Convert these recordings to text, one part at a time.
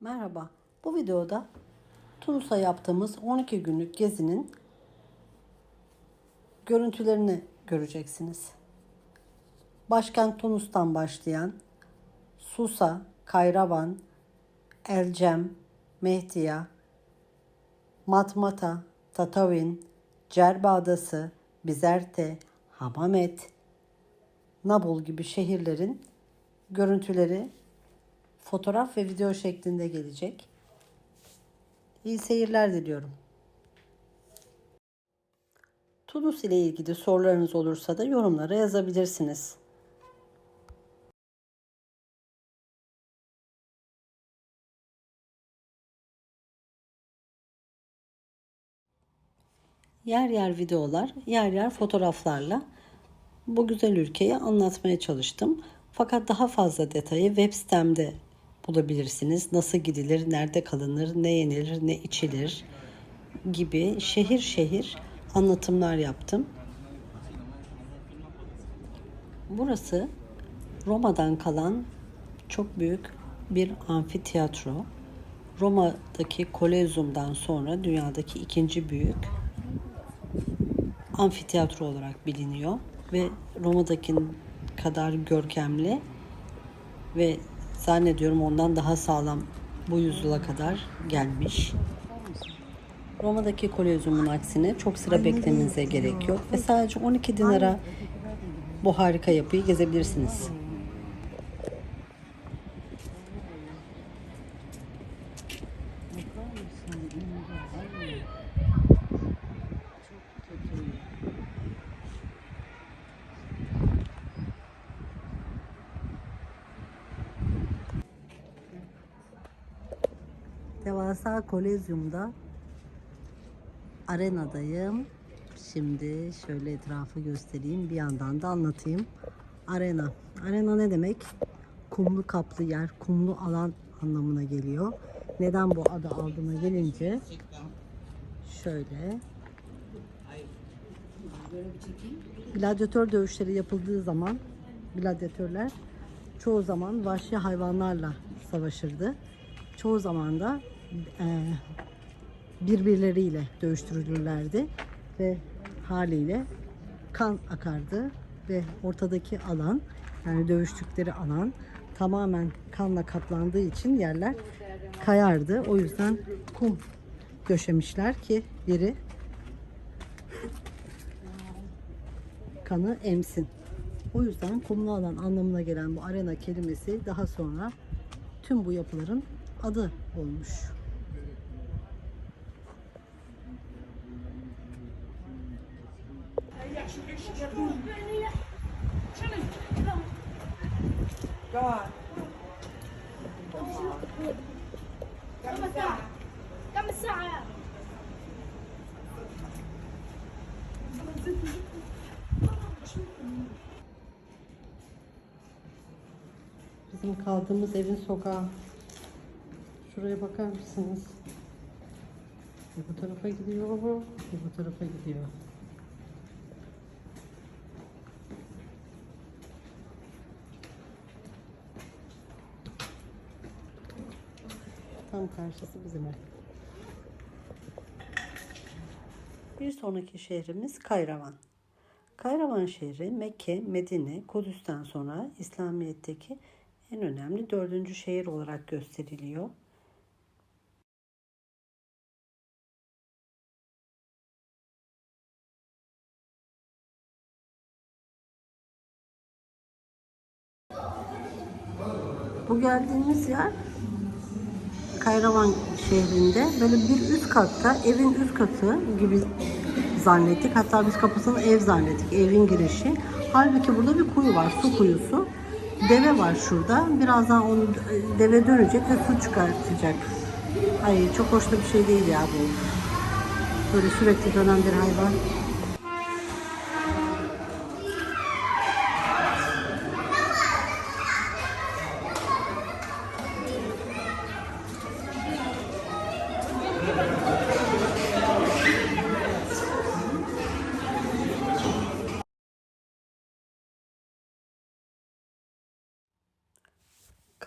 Merhaba. Bu videoda Tunus'a yaptığımız 12 günlük gezinin görüntülerini göreceksiniz. Başkent Tunus'tan başlayan Susa, Kayravan, Elcem, Mehdiya, Matmata, Tatavin, Cerbe Adası, Bizerte, Hamamet, Nabul gibi şehirlerin görüntüleri fotoğraf ve video şeklinde gelecek. İyi seyirler diliyorum. Tunus ile ilgili sorularınız olursa da yorumlara yazabilirsiniz. Yer yer videolar, yer yer fotoğraflarla bu güzel ülkeyi anlatmaya çalıştım. Fakat daha fazla detayı web sitemde bulabilirsiniz. Nasıl gidilir, nerede kalınır, ne yenilir, ne içilir gibi şehir şehir anlatımlar yaptım. Burası Roma'dan kalan çok büyük bir amfiteyatro. Roma'daki Kolezyum'dan sonra dünyadaki ikinci büyük amfiteyatro olarak biliniyor ve Roma'daki kadar görkemli ve zannediyorum ondan daha sağlam bu yüzyıla kadar gelmiş. Roma'daki kolezyumun aksine çok sıra beklemenize gerek yok ve sadece 12 dinara bu harika yapıyı gezebilirsiniz. Kolezyum'da arenadayım. Şimdi şöyle etrafı göstereyim. Bir yandan da anlatayım. Arena. Arena ne demek? Kumlu kaplı yer, kumlu alan anlamına geliyor. Neden bu adı aldığına gelince şöyle gladyatör dövüşleri yapıldığı zaman gladyatörler çoğu zaman vahşi hayvanlarla savaşırdı. Çoğu zaman da birbirleriyle dövüştürülürlerdi ve haliyle kan akardı ve ortadaki alan yani dövüştükleri alan tamamen kanla kaplandığı için yerler kayardı. O yüzden kum döşemişler ki biri kanı emsin. O yüzden kumlu alan anlamına gelen bu arena kelimesi daha sonra tüm bu yapıların adı olmuş. كم الساعة؟ كم الساعة؟ Bizim kaldığımız evin sokağı. Şuraya bakar mısınız? Bir bu tarafa gidiyor, bir bu tarafa gidiyor. Tam karşısı bizim ev. Bir sonraki şehrimiz Kayravan. Kayravan şehri Mekke, Medine, Kudüs'ten sonra İslamiyet'teki en önemli dördüncü şehir olarak gösteriliyor. Bu geldiğimiz yer Kayravan şehrinde böyle bir üst katta evin üst katı gibi zannettik. Hatta biz kapısını ev zannettik. Evin girişi. Halbuki burada bir kuyu var. Su kuyusu. Deve var şurada. Birazdan onu deve dönecek ve su çıkartacak. Ay çok hoş da bir şey değil ya bu. Böyle sürekli dönen bir hayvan.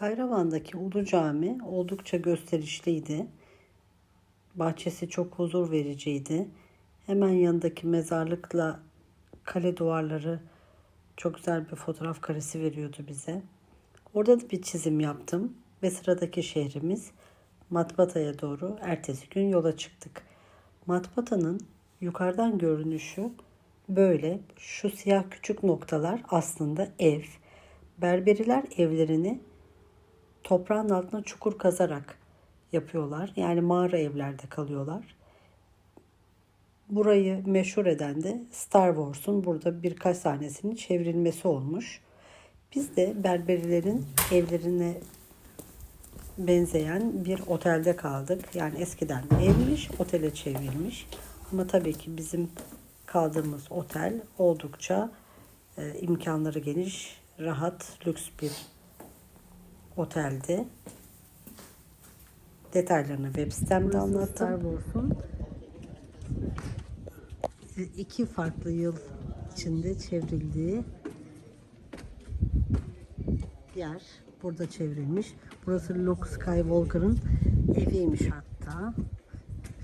Kayravan'daki Ulu Cami oldukça gösterişliydi. Bahçesi çok huzur vericiydi. Hemen yanındaki mezarlıkla kale duvarları çok güzel bir fotoğraf karesi veriyordu bize. Orada da bir çizim yaptım ve sıradaki şehrimiz Matbata'ya doğru ertesi gün yola çıktık. Matbata'nın yukarıdan görünüşü böyle. Şu siyah küçük noktalar aslında ev. Berberiler evlerini toprağın altına çukur kazarak yapıyorlar. Yani mağara evlerde kalıyorlar. Burayı meşhur eden de Star Wars'un burada birkaç sahnesinin çevrilmesi olmuş. Biz de berberilerin evlerine benzeyen bir otelde kaldık. Yani eskiden evmiş, otele çevrilmiş. Ama tabii ki bizim kaldığımız otel oldukça e, imkanları geniş, rahat, lüks bir oteldi. Detaylarını web sitemde anlattım. Star Wars'un iki farklı yıl içinde çevrildiği yer burada çevrilmiş. Burası Luke Skywalker'ın eviymiş hatta.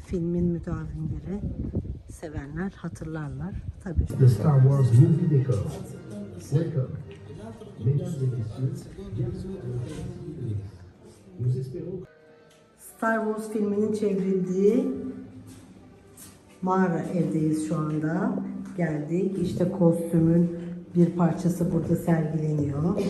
Filmin müdavimleri sevenler hatırlarlar. Tabii. The Star Wars Movie. Welcome. Mesdames et Star Wars filminin çevrildiği mağara evdeyiz şu anda. Geldik. İşte kostümün bir parçası burada sergileniyor.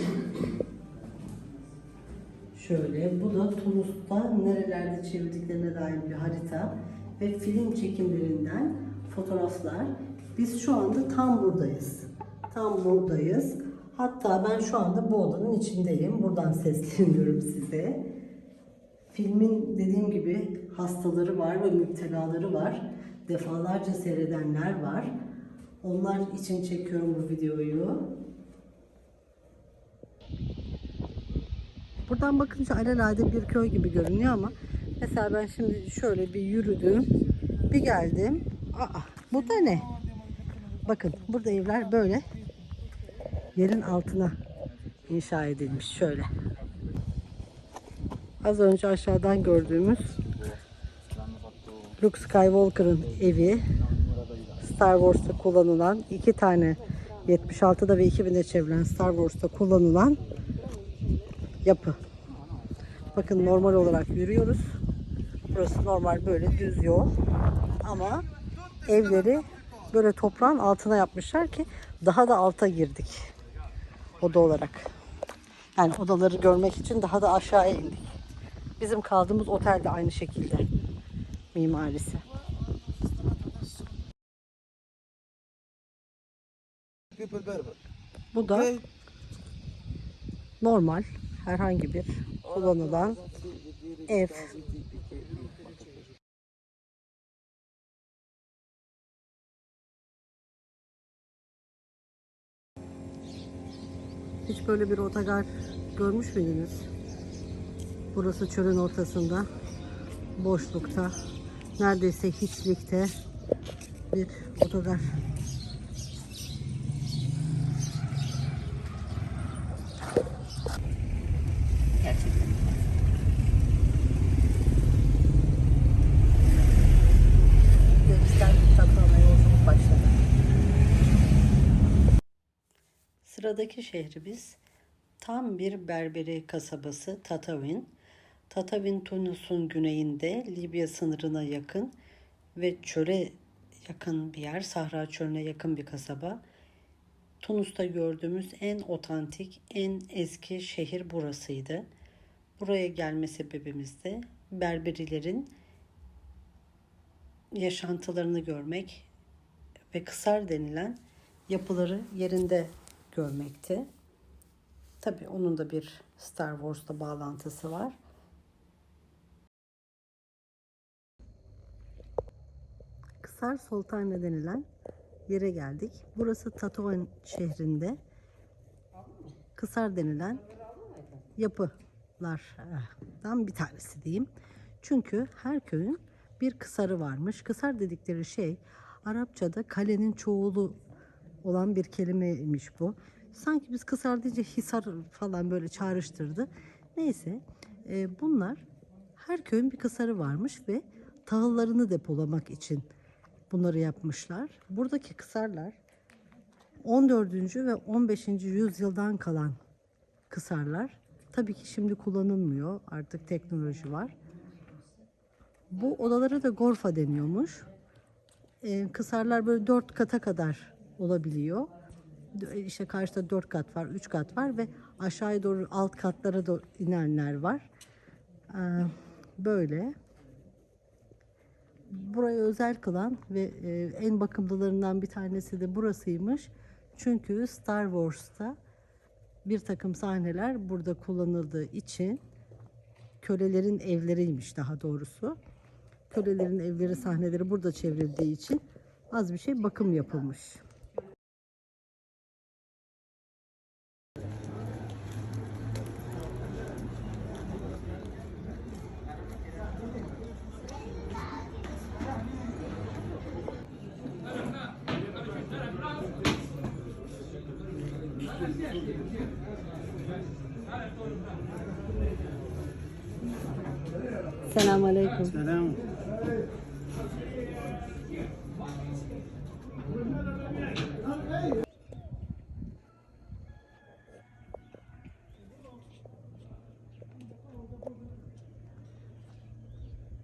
Şöyle, bu da Tunus'ta nerelerde çevirdiklerine dair bir harita ve film çekimlerinden fotoğraflar. Biz şu anda tam buradayız. Tam buradayız. Hatta ben şu anda bu odanın içindeyim. Buradan sesleniyorum size. Filmin dediğim gibi hastaları var ve müptelaları var. Defalarca seyredenler var. Onlar için çekiyorum bu videoyu. Buradan bakınca alelade bir köy gibi görünüyor ama mesela ben şimdi şöyle bir yürüdüm. Bir geldim. Aa, bu da ne? Bakın burada evler böyle yerin altına inşa edilmiş şöyle. Az önce aşağıdan gördüğümüz Luke Skywalker'ın evi Star Wars'ta kullanılan iki tane 76'da ve 2000'de çevrilen Star Wars'ta kullanılan yapı. Bakın normal olarak yürüyoruz. Burası normal böyle düz yol. Ama evleri böyle toprağın altına yapmışlar ki daha da alta girdik. Oda olarak. Yani odaları görmek için daha da aşağıya indik. Bizim kaldığımız otel de aynı şekilde mimarisi. Bu da normal herhangi bir kullanılan ev. Hiç böyle bir otogar görmüş müydünüz? Burası çölün ortasında, boşlukta, neredeyse hiçlikte bir otogar. Sıradaki şehrimiz tam bir berberi kasabası Tatavin. Tatavin Tunus'un güneyinde Libya sınırına yakın ve çöle yakın bir yer, Sahra çölüne yakın bir kasaba. Tunus'ta gördüğümüz en otantik, en eski şehir burasıydı. Buraya gelme sebebimiz de Berberilerin yaşantılarını görmek ve kısar denilen yapıları yerinde görmekti. Tabii onun da bir Star Wars'la bağlantısı var. Kısar Sultane denilen yere geldik. Burası Tatoan şehrinde Kısar denilen yapılardan bir tanesi diyeyim. Çünkü her köyün bir kısarı varmış. Kısar dedikleri şey Arapçada kalenin çoğulu olan bir kelimeymiş bu. Sanki biz kısar deyince hisar falan böyle çağrıştırdı. Neyse e, bunlar her köyün bir kısarı varmış ve tahıllarını depolamak için bunları yapmışlar. Buradaki kısarlar 14. ve 15. yüzyıldan kalan kısarlar. Tabii ki şimdi kullanılmıyor. Artık teknoloji var. Bu odalara da gorfa deniyormuş. Ee, kısarlar böyle dört kata kadar olabiliyor. İşte karşıda dört kat var, üç kat var ve aşağıya doğru alt katlara doğru inenler var. Böyle. Burayı özel kılan ve e, en bakımlılarından bir tanesi de burasıymış. Çünkü Star Wars'ta bir takım sahneler burada kullanıldığı için kölelerin evleriymiş daha doğrusu. Kölelerin evleri sahneleri burada çevrildiği için az bir şey bakım yapılmış. Selamun Aleyküm. Selam.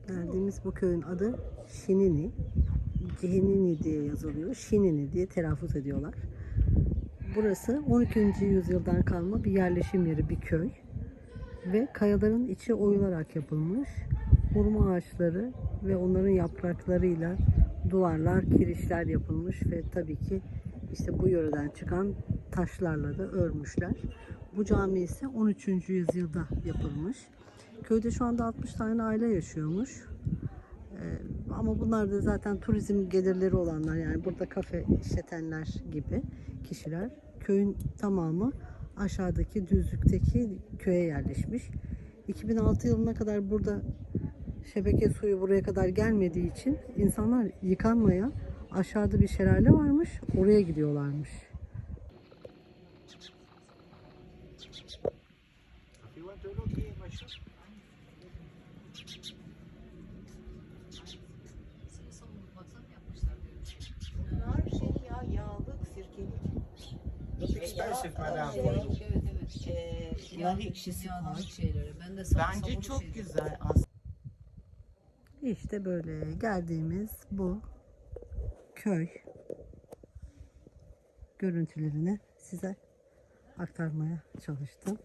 Geldiğimiz bu köyün adı Şinini. Cihinini diye yazılıyor. Şinini diye telaffuz ediyorlar. Burası 12. yüzyıldan kalma bir yerleşim yeri, bir köy. Ve kayaların içi oyularak yapılmış. Hurma ağaçları ve onların yapraklarıyla duvarlar, kirişler yapılmış ve tabii ki işte bu yöreden çıkan taşlarla da örmüşler. Bu cami ise 13. yüzyılda yapılmış. Köyde şu anda 60 tane aile yaşıyormuş. Ee, ama bunlar da zaten turizm gelirleri olanlar yani burada kafe işletenler gibi kişiler. Köyün tamamı aşağıdaki düzlükteki köye yerleşmiş. 2006 yılına kadar burada şebeke suyu buraya kadar gelmediği için insanlar yıkanmaya aşağıda bir şelale varmış oraya gidiyorlarmış. Her şey ya yağlık, sirkelik. Evet evet. Ee, nar ekşisi var. şeyleri. Ben de Bence çok güzel aslında. İşte böyle geldiğimiz bu köy görüntülerini size aktarmaya çalıştım.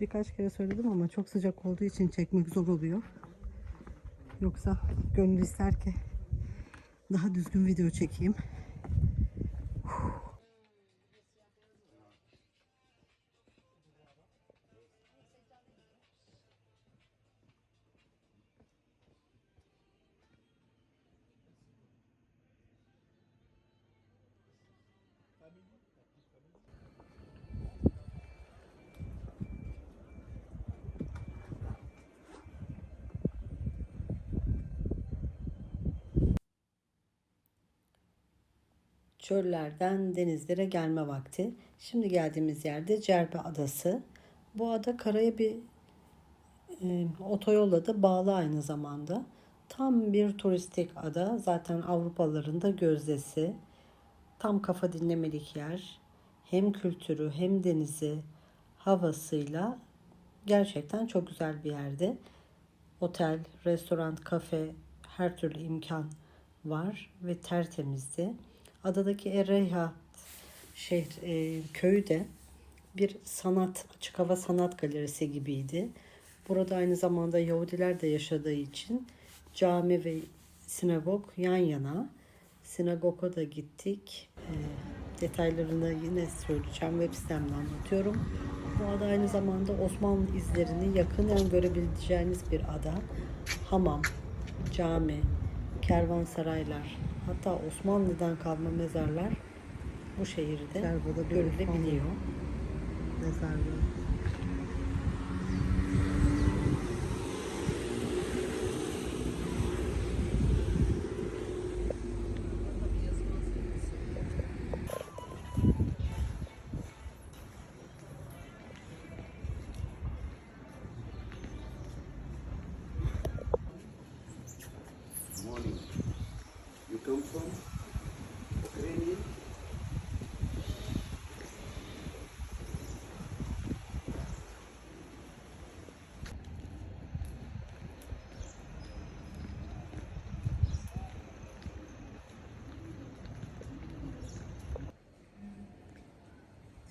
Birkaç kere söyledim ama çok sıcak olduğu için çekmek zor oluyor. Yoksa gönül ister ki daha düzgün video çekeyim. Çöllerden denizlere gelme vakti. Şimdi geldiğimiz yerde Cerpe Adası. Bu ada karaya bir e, otoyolla da bağlı aynı zamanda. Tam bir turistik ada. Zaten Avrupalıların da gözdesi. Tam kafa dinlemelik yer. Hem kültürü hem denizi havasıyla gerçekten çok güzel bir yerde. Otel, restoran, kafe, her türlü imkan var ve tertemizdi. Adadaki Ereyha şehir, e, köyü de bir sanat, açık hava sanat galerisi gibiydi. Burada aynı zamanda Yahudiler de yaşadığı için cami ve sinagog yan yana. Sinagoga da gittik. E, detaylarını yine söyleyeceğim. Web sitemden anlatıyorum. Bu ada aynı zamanda Osmanlı izlerini yakından görebileceğiniz bir ada. Hamam, cami, kervansaraylar, hatta Osmanlı'dan kalma mezarlar bu şehirde görülebiliyor. Mezarlığı.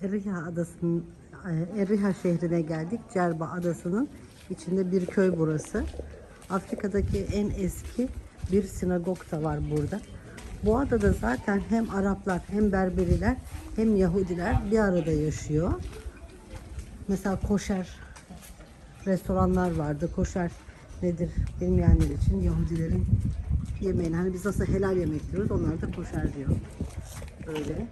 Eriha adasının e, Eriha şehrine geldik. Cerba adasının içinde bir köy burası. Afrika'daki en eski bir sinagog da var burada. Bu adada zaten hem Araplar hem Berberiler hem Yahudiler bir arada yaşıyor. Mesela koşer restoranlar vardı. Koşer nedir bilmeyenler için Yahudilerin yemeğini. Hani biz nasıl helal yemek diyoruz onlar da koşer diyor. Öyle.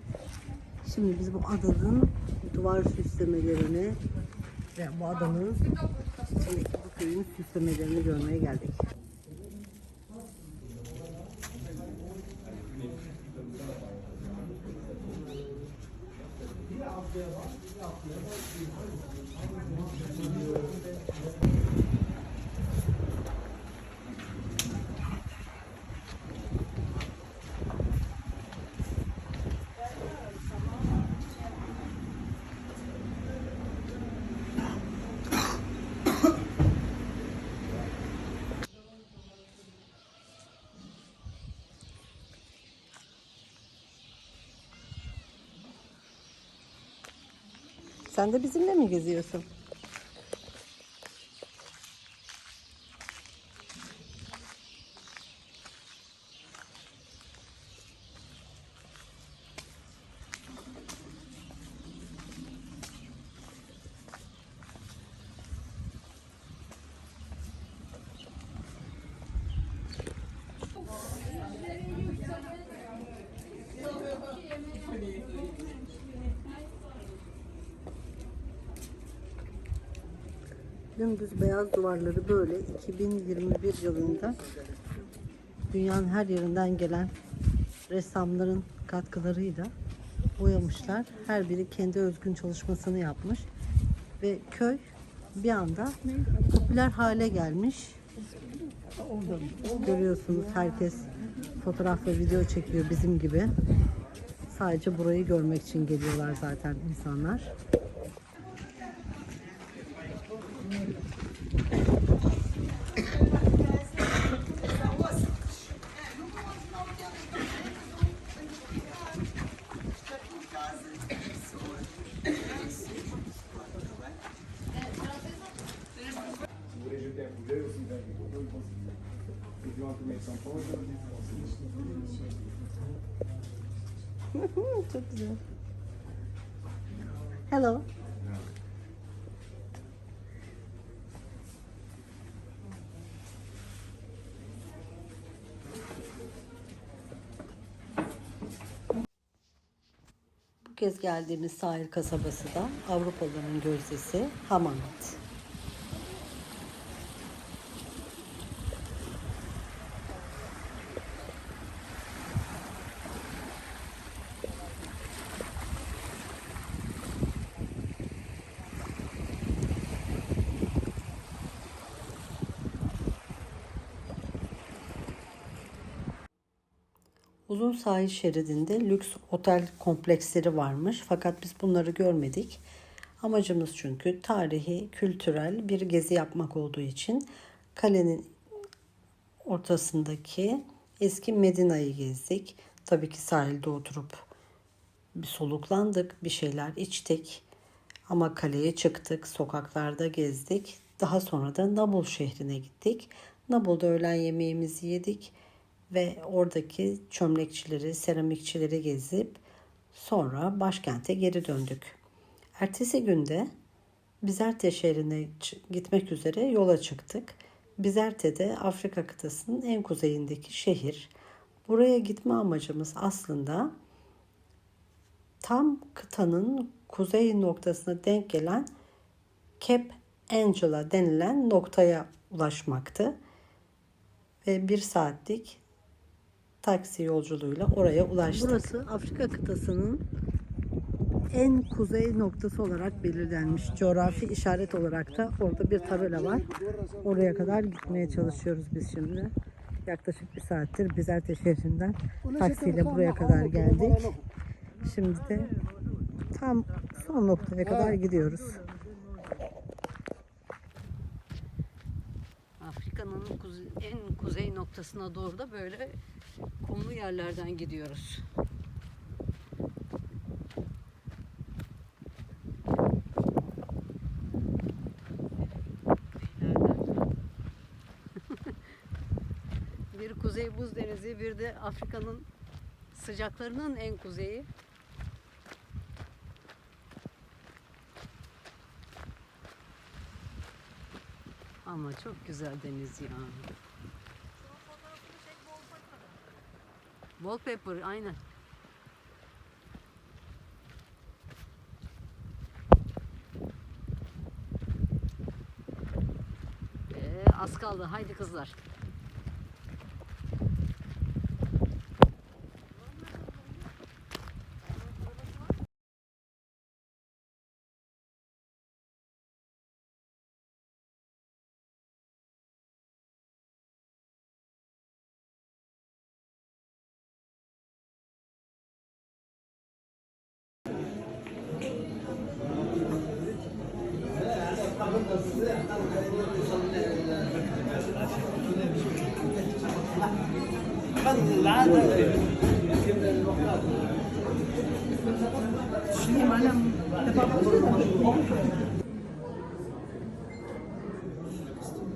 Şimdi biz bu adanın duvar süslemelerini ve bu adanın bu köyün süslemelerini görmeye geldik. Sen de bizimle mi geziyorsun? Dümdüz beyaz duvarları böyle 2021 yılında dünyanın her yerinden gelen ressamların katkılarıyla boyamışlar. Her biri kendi özgün çalışmasını yapmış. Ve köy bir anda popüler hale gelmiş. Görüyorsunuz herkes fotoğraf ve video çekiyor bizim gibi. Sadece burayı görmek için geliyorlar zaten insanlar. Kez geldiğimiz sahil kasabası da Avrupalıların gözdesi Hamamet. Uzun sahil şeridinde lüks otel kompleksleri varmış fakat biz bunları görmedik. Amacımız çünkü tarihi, kültürel bir gezi yapmak olduğu için kalenin ortasındaki eski Medina'yı gezdik. Tabii ki sahilde oturup bir soluklandık, bir şeyler içtik. Ama kaleye çıktık, sokaklarda gezdik. Daha sonra da Nabul şehrine gittik. Nabul'da öğlen yemeğimizi yedik ve oradaki çömlekçileri, seramikçileri gezip sonra başkente geri döndük. Ertesi günde Bizerte şehrine gitmek üzere yola çıktık. Bizerte de Afrika kıtasının en kuzeyindeki şehir. Buraya gitme amacımız aslında tam kıtanın kuzey noktasına denk gelen Cape Angela denilen noktaya ulaşmaktı. Ve bir saatlik taksi yolculuğuyla oraya ulaştık. Burası Afrika kıtasının en kuzey noktası olarak belirlenmiş. Coğrafi işaret olarak da orada bir tabela var. Oraya kadar gitmeye çalışıyoruz biz şimdi. Yaklaşık bir saattir Bizerte şehrinden taksiyle buraya kadar geldik. Şimdi de tam son noktaya kadar gidiyoruz. Afrika'nın en kuzey noktasına doğru da böyle kumlu yerlerden gidiyoruz. bir kuzey buz denizi bir de Afrika'nın sıcaklarının en kuzeyi. Ama çok güzel deniz ya. Wallpaper aynen. Ee, az kaldı. Haydi kızlar.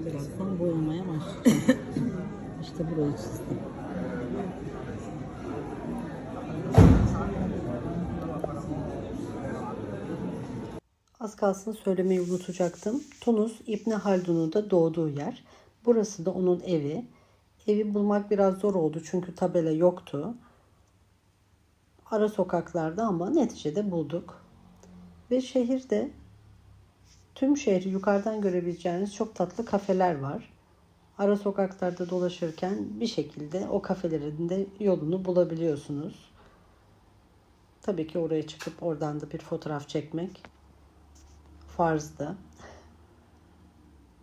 Birazdan boyamaya başlayacağım. işte burayı çizdim. Az kalsın söylemeyi unutacaktım. Tunus İbni Haldun'un da doğduğu yer. Burası da onun evi. Evi bulmak biraz zor oldu çünkü tabela yoktu. Ara sokaklarda ama neticede bulduk. Ve şehirde tüm şehri yukarıdan görebileceğiniz çok tatlı kafeler var. Ara sokaklarda dolaşırken bir şekilde o kafelerin de yolunu bulabiliyorsunuz. Tabii ki oraya çıkıp oradan da bir fotoğraf çekmek farzdı.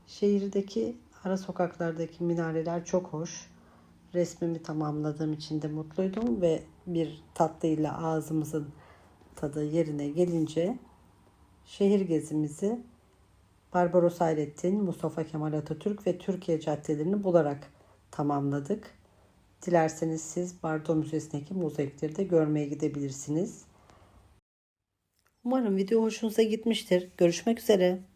Şehirdeki ara sokaklardaki minareler çok hoş. Resmimi tamamladığım için de mutluydum ve bir tatlıyla ağzımızın tadı yerine gelince şehir gezimizi Barbaros Hayrettin, Mustafa Kemal Atatürk ve Türkiye caddelerini bularak tamamladık. Dilerseniz siz Bardo Müzesi'ndeki mozaikleri de görmeye gidebilirsiniz. Umarım video hoşunuza gitmiştir. Görüşmek üzere.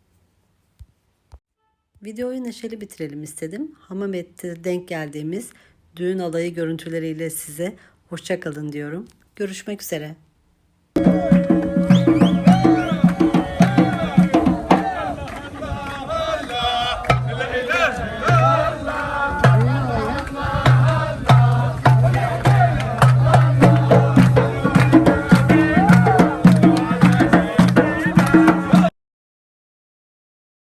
Videoyu neşeli bitirelim istedim. Hamamet'te denk geldiğimiz düğün alayı görüntüleriyle size hoşçakalın diyorum. Görüşmek üzere.